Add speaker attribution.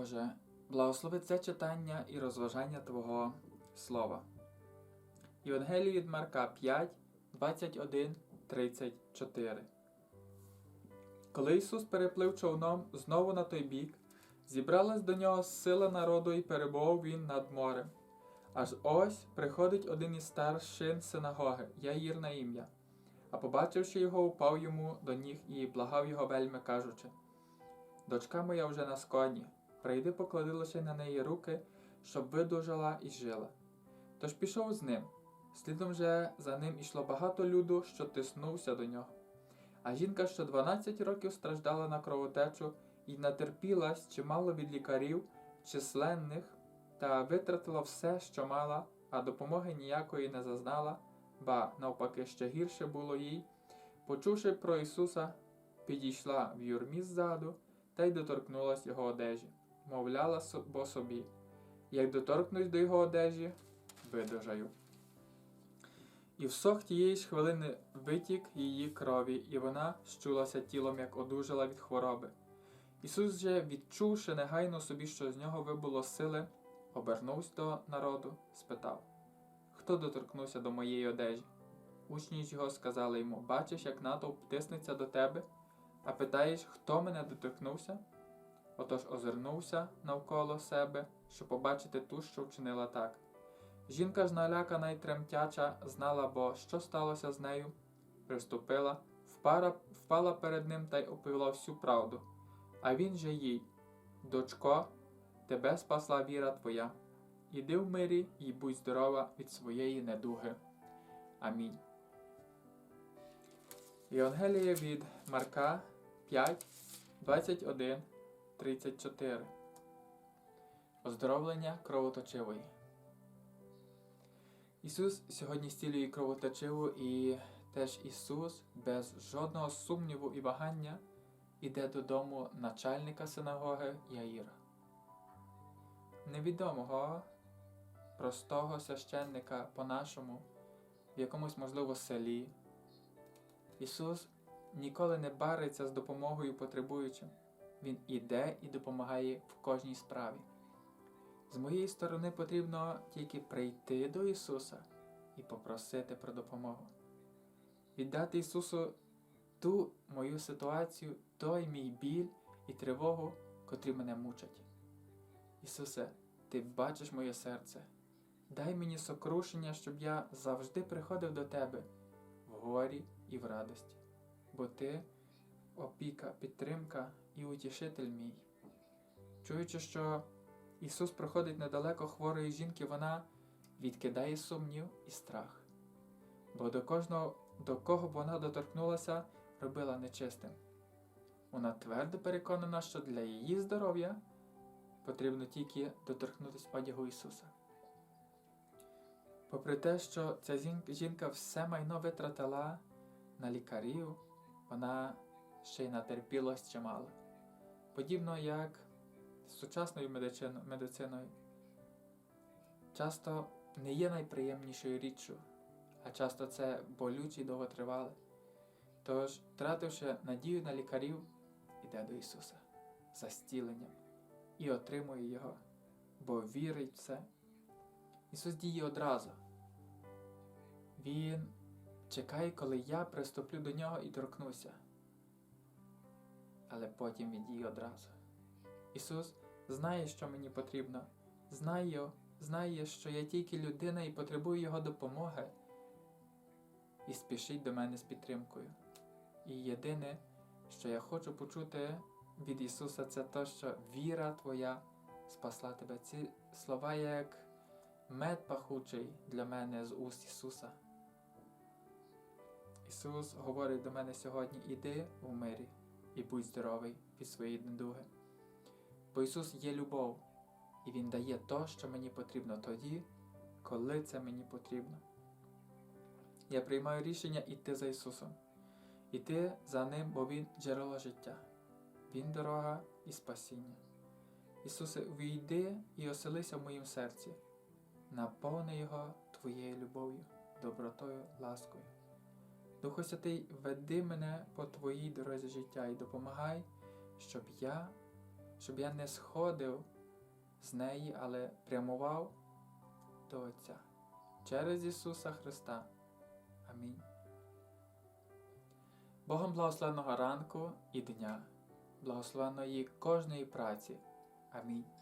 Speaker 1: Боже, благослови це читання і розважання Твого Слова. Євангелію від Марка 5, 21, 34. Коли Ісус переплив човном знову на той бік, зібралась до нього сила народу і перебував він над морем. Аж ось приходить один із старшин синагоги, Яїр на ім'я, а побачивши його, упав йому до ніг і благав його вельми, кажучи: Дочка моя вже на сконі, прийди поклади на неї руки, щоб видужала і жила. Тож пішов з ним. Слідом же за ним ішло багато люду, що тиснувся до нього. А жінка, що 12 років страждала на кровотечу і натерпілась чимало від лікарів численних, та витратила все, що мала, а допомоги ніякої не зазнала, ба навпаки, ще гірше було їй, почувши про Ісуса, підійшла в юрмі ззаду та й доторкнулась його одежі, мовляла бо собі, як доторкнусь до його одежі, видужаю. І всох тієї ж хвилини витік її крові, і вона щулася тілом, як одужала від хвороби. Ісус же, відчувши негайно собі, що з нього вибуло сили, обернувся до народу, спитав Хто доторкнувся до моєї одежі? Учні ж його сказали йому Бачиш, як натовп тиснеться до тебе, а питаєш, хто мене доторкнувся? Отож озирнувся навколо себе, щоб побачити ту, що вчинила так. Жінка ж налякана й тремтяча, знала, бо що сталося з нею, приступила, впара, впала перед ним та й оповіла всю правду. А він же їй, дочко, тебе спасла віра твоя. Іди в мирі і будь здорова від своєї недуги. Амінь. Євангеліє від Марка 5, 21, 34. Оздоровлення кровоточивої. Ісус сьогодні стілює кровоточиву і теж Ісус без жодного сумніву і вагання іде додому начальника синагоги Яїра. Невідомого простого священника по-нашому, в якомусь, можливо, селі. Ісус ніколи не бариться з допомогою потребуючим. Він іде і допомагає в кожній справі. З моєї сторони потрібно тільки прийти до Ісуса і попросити про допомогу. Віддати Ісусу ту мою ситуацію, той мій біль і тривогу, котрі мене мучать. Ісусе, Ти бачиш моє серце. Дай мені сокрушення, щоб я завжди приходив до Тебе в горі і в радості, бо Ти опіка, підтримка і утішитель мій. Чуючи, що Ісус проходить недалеко хворої жінки, вона відкидає сумнів і страх, бо до кожного, до кого б вона доторкнулася, робила нечистим. Вона твердо переконана, що для її здоров'я потрібно тільки доторкнутися одягу Ісуса. Попри те, що ця жінка все майно витратила на лікарів, вона ще й натерпілась чимало. Подібно як з сучасною медициною, часто не є найприємнішою річчю, а часто це болюче і довготривале. Тож, втративши надію на лікарів, іде до Ісуса за стіленням і отримує Його, бо вірить в це. Ісус діє одразу. Він чекає, коли я приступлю до нього і торкнуся. Але потім він діє одразу. Ісус знає, що мені потрібно, знає, знає, що я тільки людина і потребую Його допомоги, і спішить до мене з підтримкою. І єдине, що я хочу почути від Ісуса, це те, що віра Твоя спасла тебе. Ці слова як мед пахучий для мене з уст Ісуса. Ісус говорить до мене сьогодні: іди в мирі і будь здоровий від своєї недуги. Бо Ісус є любов, і Він дає то, що мені потрібно тоді, коли це мені потрібно. Я приймаю рішення йти за Ісусом, іти за Ним, бо Він джерело життя, Він дорога і спасіння. Ісусе, війди і оселися в моїм серці, наповни Його Твоєю любов'ю, добротою, ласкою. Духу Святий, веди мене по Твоїй дорозі життя і допомагай, щоб я щоб я не сходив з неї, але прямував до Отця через Ісуса Христа. Амінь. Богом благословеного ранку і дня, благословеної кожної праці. Амінь.